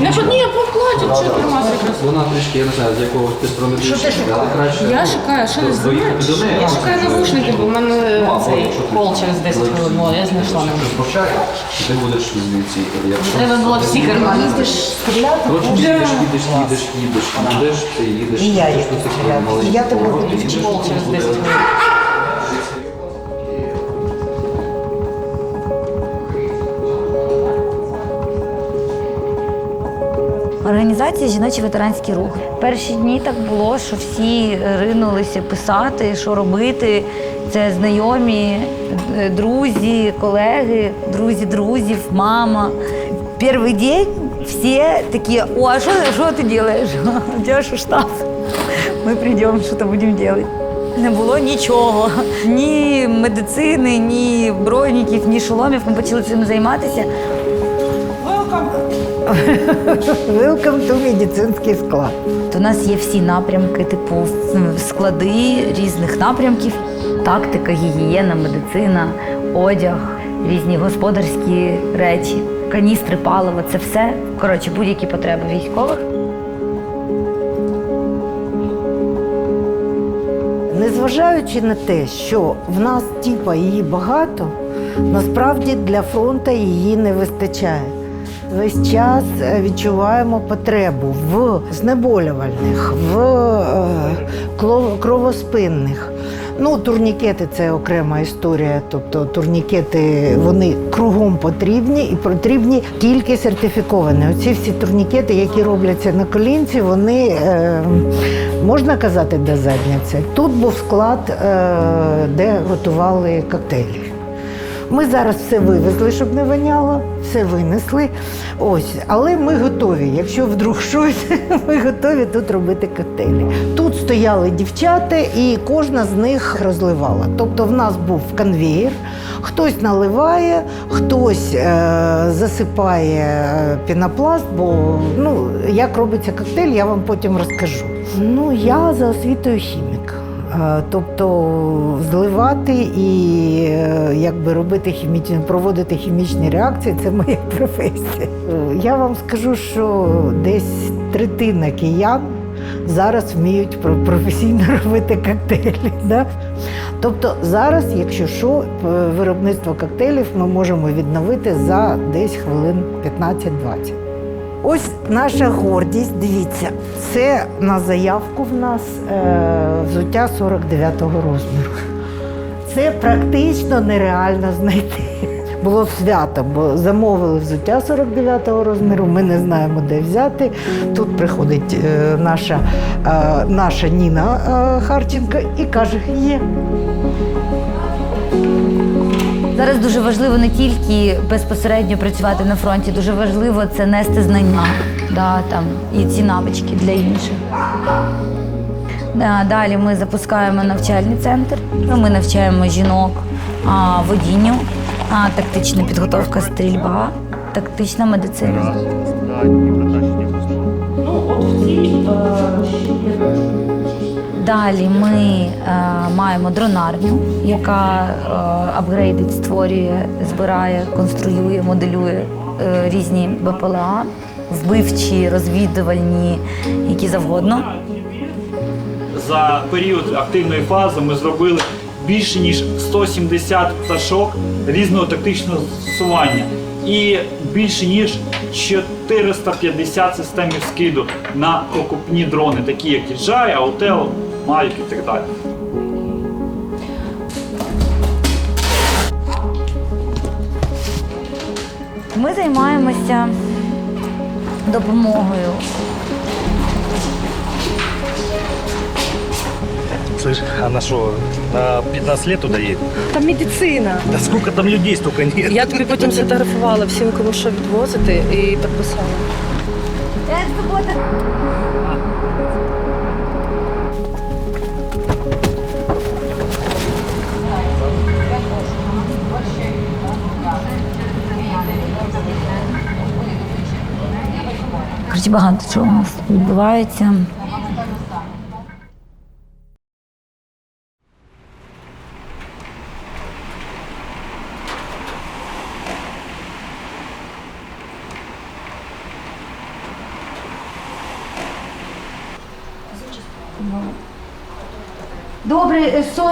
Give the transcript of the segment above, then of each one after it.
Не ж ні, покладю, що тримати якраз. Вона трішки, я не знаю, з якого ти сторони Що ти шукаєш? але краще. Я шукаю, що не неї. Я шукаю навушники, бо в мене Ну, цей кол через 10 хвилин, О, я знайшла навушники. Повчає, і ти будеш звідси. Треба було всі кармани. Їздиш стріляти? Коротше, їдеш, їдеш, їдеш, їдеш, їдеш, ти їдеш. І я їдеш їду стріляти. Я тебе буду їдеш, Кол через 10 хвилин. Організація Жіночий ветеранський рух. Перші дні так було, що всі ринулися писати, що робити. Це знайомі, е, друзі, колеги, друзі друзів, мама. Перший день всі такі, о, а що, що ти робиш? У штаб? Ми прийдемо, що то будемо робити. Не було нічого, ні медицини, ні броніків, ні шоломів. Ми почали цим займатися. Welcome to медицинський склад. У нас є всі напрямки, типу склади різних напрямків: тактика, гігієна, медицина, одяг, різні господарські речі, каністри, паливо це все. Коротше, будь-які потреби військових. Незважаючи на те, що в нас типа її багато, насправді для фронту її не вистачає. Весь час е, відчуваємо потребу в знеболювальних, в е, кровоспинних. Ну, турнікети це окрема історія. Тобто турнікети вони кругом потрібні і потрібні тільки сертифіковані. Оці всі турнікети, які робляться на колінці, вони е, можна казати до задниці. Тут був склад, е, де готували коктейлі. Ми зараз все вивезли, щоб не воняло, все винесли. Ось, але ми готові. Якщо вдруг щось, ми готові тут робити коктейлі. Тут стояли дівчата, і кожна з них розливала. Тобто в нас був конвеєр, хтось наливає, хтось е, засипає е, пінопласт, бо ну, як робиться коктейль, я вам потім розкажу. Ну, я за освітою хімік. Е, Тобто зливати і е, якби робити хімічні, проводити хімічні реакції це моя професія. Я вам скажу, що десь третина киян зараз вміють професійно робити коктейлі. Да? Тобто зараз, якщо що, виробництво коктейлів ми можемо відновити за десь хвилин 15-20. Ось наша гордість, дивіться, це на заявку в нас е, взуття 49-го розміру. Це практично нереально знайти. Було свято, бо замовили взуття 49-го розміру, ми не знаємо, де взяти. Тут приходить е, наша, е, наша Ніна е, Харченко і каже, є. Зараз дуже важливо не тільки безпосередньо працювати на фронті, дуже важливо це нести знання да, там, і ці навички для інших. Далі ми запускаємо навчальний центр. Ну, Ми навчаємо жінок водінню, тактична підготовка стрільба, тактична медицина. Далі ми е, маємо дронарню, яка е, апгрейдить, створює, збирає, конструює, моделює е, різні БПЛА, вбивчі, розвідувальні, які завгодно. За період активної фази ми зробили більше ніж 170 пташок різного тактичного застосування і більше ніж 450 систем скиду на окупні дрони, такі як DJI, Autel, Mavic і так далі. Ми займаємося допомогою. Слышь, она что, на 15 лет туда едет? Там медицина. Да сколько там людей, столько нет. Я тобі потім сфотографувала всім, кому що відвозити, і підписала. Дуже багато чого у нас відбувається. Добре, е, що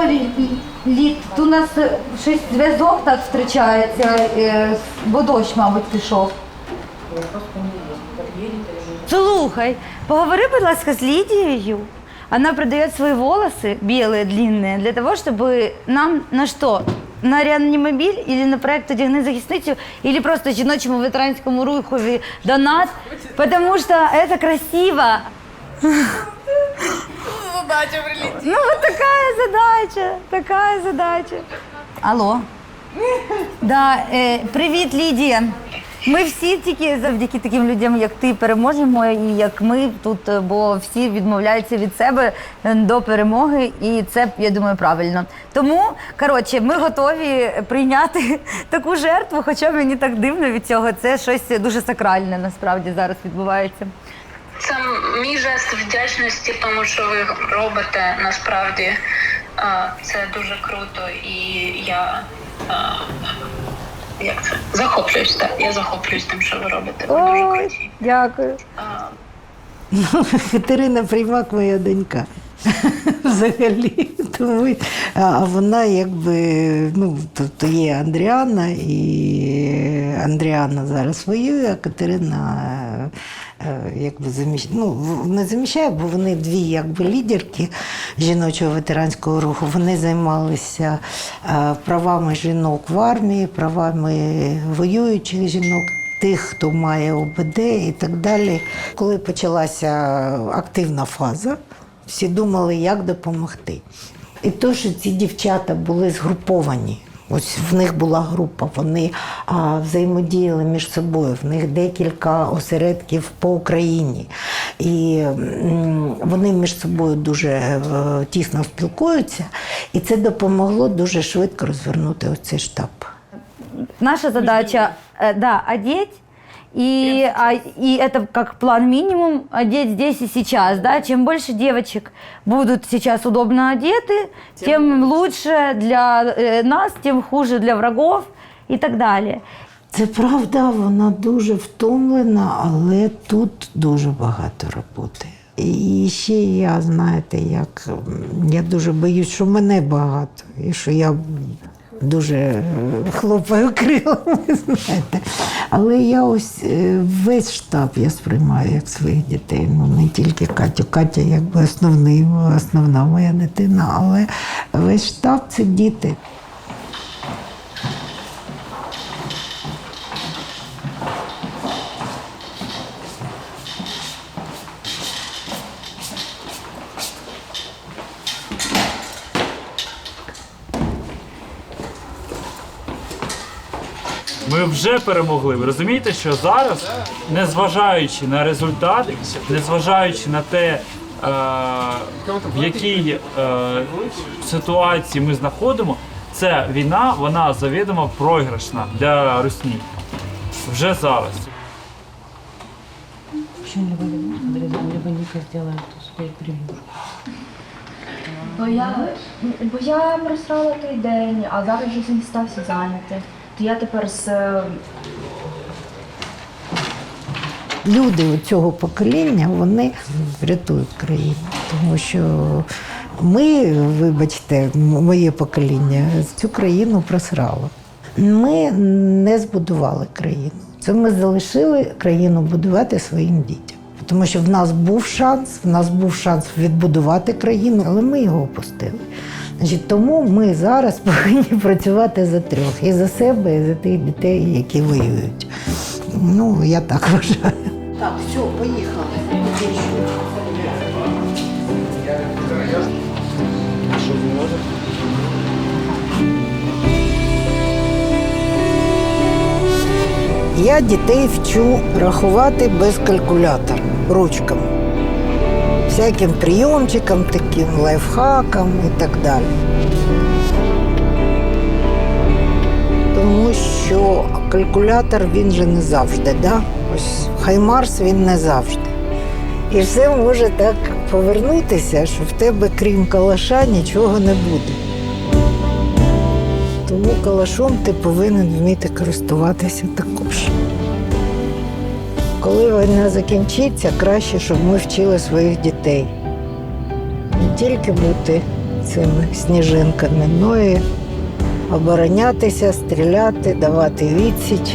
літ. Тут у нас е, щось зв'язок так зустрічається, е, бо дощ, мабуть, пішов. Слухай, поговори, будь ласка, с Лидией. Она продает свои волосы белые, длинные, для того, чтобы нам на что? На реанімобіль или на проект «Одягни захисницю, или просто жіночому ветеранському рухові донат, потому что это красиво. Ну, вот такая задача, такая задача. Алло. Да, е, привіт, Лідія. Ми всі тільки завдяки таким людям, як ти, переможемо, і як ми тут, е, бо всі відмовляються від себе е, до перемоги, і це, я думаю, правильно. Тому, коротше, ми готові прийняти таку жертву, хоча мені так дивно від цього. Це щось дуже сакральне насправді зараз відбувається. Це мій жест вдячності, тому що ви робите насправді це дуже круто, і я як це захоплююсь так. Я захоплююсь тим, що ви робите. Ви дуже Ой, круті. дякую. А, Катерина Приймак моя донька. Взагалі. Тому а вона якби, ну, тобто є Андріана, і Андріана зараз воює, а Катерина якби заміщ... ну, не заміщає, бо вони дві якби лідерки жіночого ветеранського руху. Вони займалися е, правами жінок в армії, правами воюючих жінок тих, хто має ОБД і так далі. Коли почалася активна фаза, всі думали, як допомогти. І то, що ці дівчата були згруповані. Ось в них була група, вони а, взаємодіяли між собою, в них декілька осередків по Україні. І вони між собою дуже е, тісно спілкуються, і це допомогло дуже швидко розвернути оцей штаб. Наша задача, э, да, одеть. И, а, и это как план минимум одеть здесь и сейчас, да. Чем больше девочек будут сейчас удобно одеты, тем, лучше для э, нас, тем хуже для врагов и так далее. Це правда, вона дуже втомлена, але тут дуже багато роботи. І ще я, знаєте, як м, я дуже боюсь, що мене багато, і що я дуже е, хлопаю крилами, знаєте. Але я ось е, весь штаб я сприймаю як своїх дітей. Ну не тільки Катю. Катя якби основний, основна моя дитина, але весь штаб це діти. Ми вже перемогли. Ви розумієте, що зараз, незважаючи на результат, незважаючи на те, е, в якій е, ситуації ми знаходимо, ця війна вона завідомо програшна для Русні. Вже зараз. Бо я, бо я просрала той день, а зараз вже він стався зайнятий. То я тепер з е, люди цього покоління вони врятують країну, тому що ми, вибачте, моє покоління цю країну просрало. Ми не збудували країну. Це ми залишили країну будувати своїм дітям. Тому що в нас був шанс, в нас був шанс відбудувати країну, але ми його опустили. Значить, тому ми зараз повинні працювати за трьох і за себе, і за тих дітей, які воюють. Ну, я так вважаю. Так, все, поїхали. Я дітей вчу рахувати без калькулятора, ручками. Всяким прийомчикам, таким лайфхакам і так далі. Тому що калькулятор він же не завжди, да? Ось Хаймарс він не завжди. І все може так повернутися, що в тебе, крім калаша, нічого не буде. Тому калашом ти повинен вміти користуватися також. Коли війна закінчиться, краще, щоб ми вчили своїх дітей. Не тільки бути цими сніжинками. але і оборонятися, стріляти, давати відсіч.